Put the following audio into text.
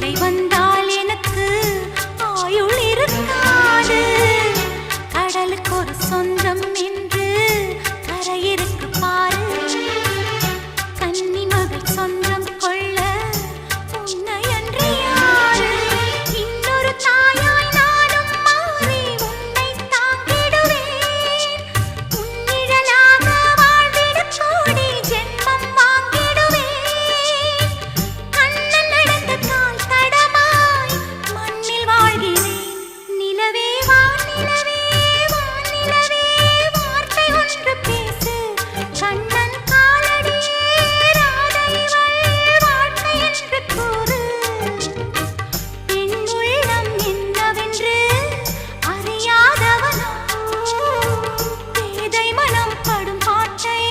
நிலை வந்த